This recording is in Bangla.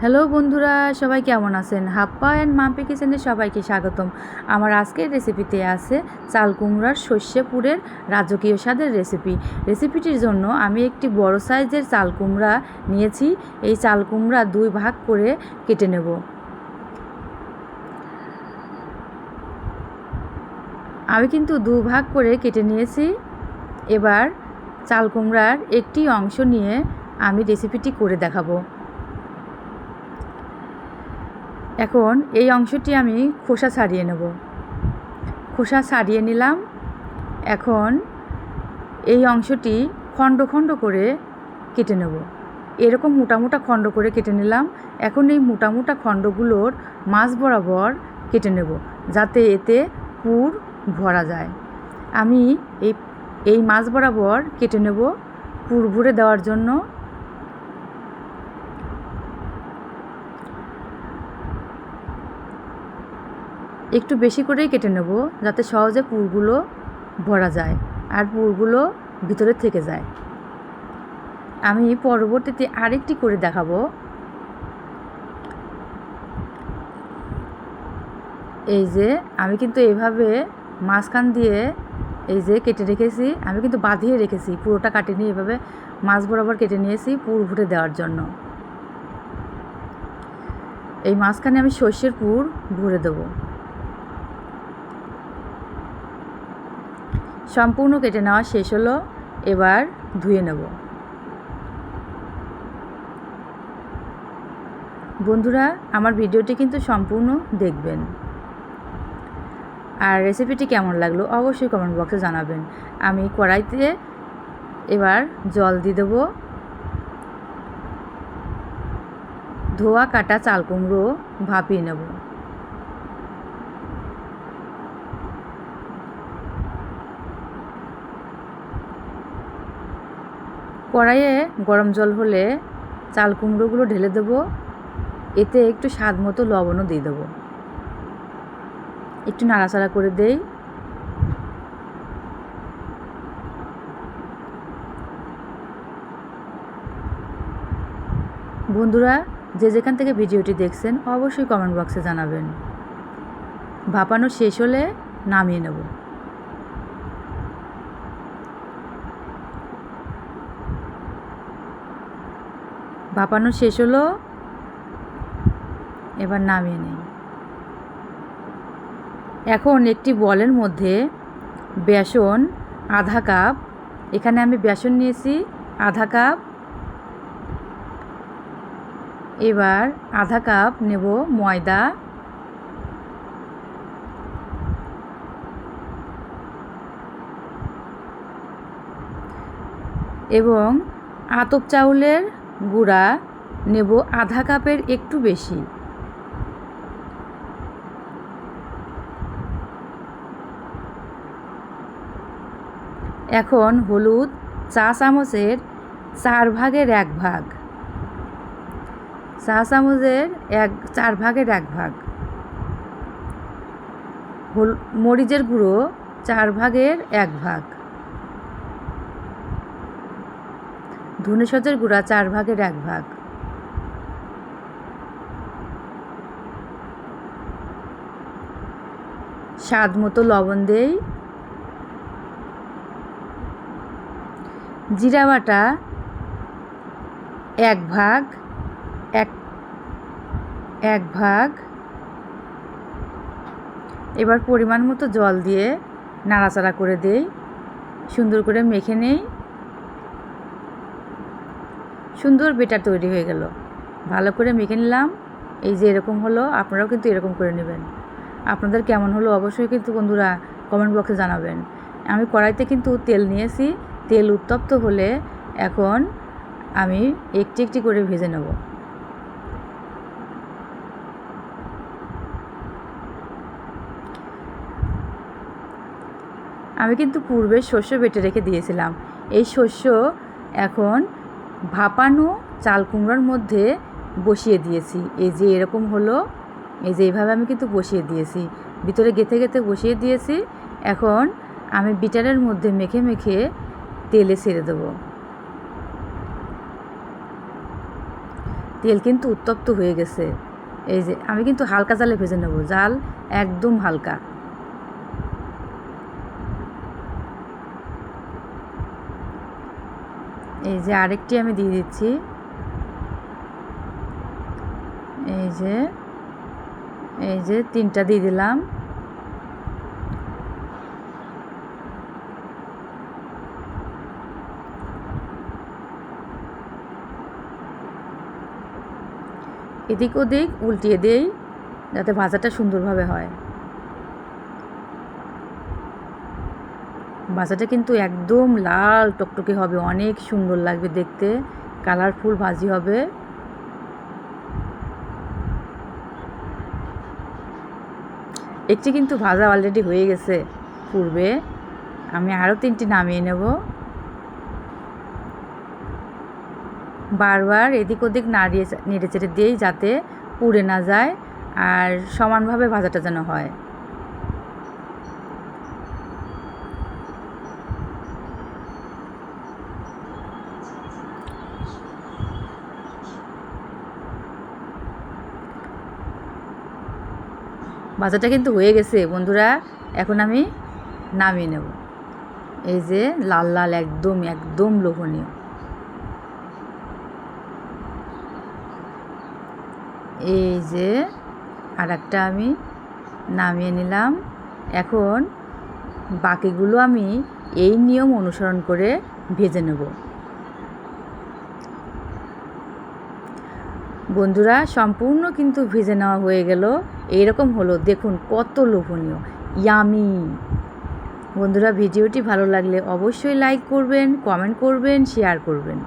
হ্যালো বন্ধুরা, সবাই কেমন আছেন? হাপ্পা অ্যান্ড মাম্পি কিচেনে সবাইকে স্বাগতম। আমার আজকের রেসিপিতে আছে চাল কুমড়ার শস্যে পুরের রাজকীয় স্বাদের রেসিপি রেসিপিটির জন্য আমি একটি বড় সাইজের চাল কুমড়া নিয়েছি। এই চাল কুমড়া দুই ভাগ করে কেটে নেব। আমি কিন্তু দু ভাগ করে কেটে নিয়েছি। এবার চাল কুমড়ার একটি অংশ নিয়ে আমি রেসিপিটি করে দেখাবো। এখন এই অংশটি আমি খোসা ছাড়িয়ে নেব। খোসা ছাড়িয়ে নিলাম। এখন এই অংশটি খণ্ড খণ্ড করে কেটে নেব। এরকম মোটা মোটা খণ্ড করে কেটে নিলাম। এখন এই মোটা মোটা খণ্ডগুলোর মাছ বরাবর কেটে নেব যাতে এতে পুর ভরা যায়। আমি এই এই মাছ বরাবর কেটে নেব পুর ভরে দেওয়ার জন্য। একটু বেশি করেই কেটে নেব যাতে সহজে পুরগুলো ভরা যায় আর পুরগুলো ভিতরে থেকে যায়। আমি পরবর্তীতে আরেকটি করে দেখাবো। এই যে আমি কিন্তু এভাবে মাঝখান দিয়ে এই যে কেটে রেখেছি, আমি কিন্তু বাঁধিয়ে রেখেছি, পুরোটা কাটিনি, এভাবে মাছ বরাবর কেটে নিয়েছি পুর ভরে দেওয়ার জন্য। এই মাঝখানে আমি সর্ষের পুর ভরে দেবো। সম্পূর্ণ কেটে নেওয়া শেষ হলো, এবার ধুয়ে নেব। বন্ধুরা, আমার ভিডিওটি কিন্তু সম্পূর্ণ দেখবেন। আর রেসিপিটি কেমন লাগল অবশ্যই কমেন্ট বক্সে জানাবেন। আমি কড়াইতে এবার জল দিয়ে দেবো। ধোয়া কাটা চাল কুমড়ো ভাপিয়ে নেব। কড়াইয়ে গরম জল হলে চাল কুমড়োগুলো ঢেলে দেবো। এতে একটু স্বাদ মতো লবণও দিয়ে দেবো। একটু নাড়াচাড়া করে দেই। বন্ধুরা, যে যেখান থেকে ভিডিওটি দেখছেন, অবশ্যই কমেন্ট বক্সে জানাবেন। ভাপানো শেষ হলে নামিয়ে নেব। ভাপানো শেষ হলো, এবার নামিয়ে নেই। এখন একটি বলের মধ্যে বেসন, আধা কাপ, এখানে আমি বেসন নিয়েছি, আধা কাপ। এবার আধা কাপ নেব ময়দা। এবং আতপ চাউলের গুঁড়া, নেব আধা কাপের একটু বেশি। এখন হলুদ চা চামচের চার ভাগের এক ভাগ। চা চামচের এক, চার ভাগের এক ভাগ। হল, মরিচের গুঁড়ো চার ভাগের এক ভাগ। ধনে সজের গুঁড়া চার ভাগের এক ভাগ। স্বাদ মতো লবণ দেই। জিরা বাটা এক ভাগ, এক এক ভাগ। এবার পরিমাণ মতো জল দিয়ে নাড়াচাড়া করে দেই। সুন্দর করে মেখে নেই। সুন্দর বেটার তৈরি হয়ে গেল। ভালো করে মেখে নিলাম। এই যে এরকম হলো, আপনারাও কিন্তু এরকম করে নেবেন। আপনাদের কেমন হলো অবশ্যই কিন্তু বন্ধুরা কমেন্ট বক্সে জানাবেন। আমি কড়াইতে কিন্তু তেল নিয়েছি। তেল উত্তপ্ত হলে এখন আমি একটি একটি করে ভেজে নেব। আমি কিন্তু পূর্বে শস্য বেটে রেখে দিয়েছিলাম। এই শস্য এখন ভাপানো চাল কুমড়োর মধ্যে বসিয়ে দিয়েছি। এই যে এরকম হলো, এই যে এইভাবে আমি কিন্তু বসিয়ে দিয়েছি। ভিতরে গেঁথে গেঁথে বসিয়ে দিয়েছি। এখন আমি বিটারের মধ্যে মেখে মেখে তেলে ছেড়ে দেবো। তেল কিন্তু উত্তপ্ত হয়ে গেছে। এই যে আমি কিন্তু হালকা জালে ভেজে নেব। জাল একদম হালকা। এই যে আরেকটি আমি দিয়ে দিচ্ছি। এই যে এই যে তিনটা দিয়ে দিলাম। এদিক ওদিক উল্টিয়ে দেই যাতে ভাজাটা সুন্দরভাবে হয়। ভাজাটা কিন্তু একদম লাল টকটকে হবে, অনেক সুন্দর লাগবে দেখতে। কালারফুল, ভাজি হবে। একটি কিন্তু ভাজা অলরেডি হয়ে গেছে পূর্বে। আমি আরও তিনটি নামিয়ে নেব। বারবার এদিক ওদিক নাড়িয়ে নেড়ে চেড়ে দিয়েই যাতে পুড়ে না যায়, আর সমানভাবে ভাজাটা যেন হয়। ভাজাটা কিন্তু হয়ে গেছে। বন্ধুরা, এখন আমি নামিয়ে নেব। এই যে লাল লাল, একদম একদম লোভনীয়। এই যে আর একটা আমি নামিয়ে নিলাম। এখন বাকিগুলো আমি এই নিয়ম অনুসরণ করে ভেজে নেব। বন্ধুরা, সম্পূর্ণ কিন্তু ভিজে নেওয়া হয়ে গেল। এইরকম হলো, দেখুন কত লোভনীয় ইয়ামি বন্ধুরা, ভিডিওটি ভালো লাগলে অবশ্যই লাইক করবেন কমেন্ট করবেন শেয়ার করবেন।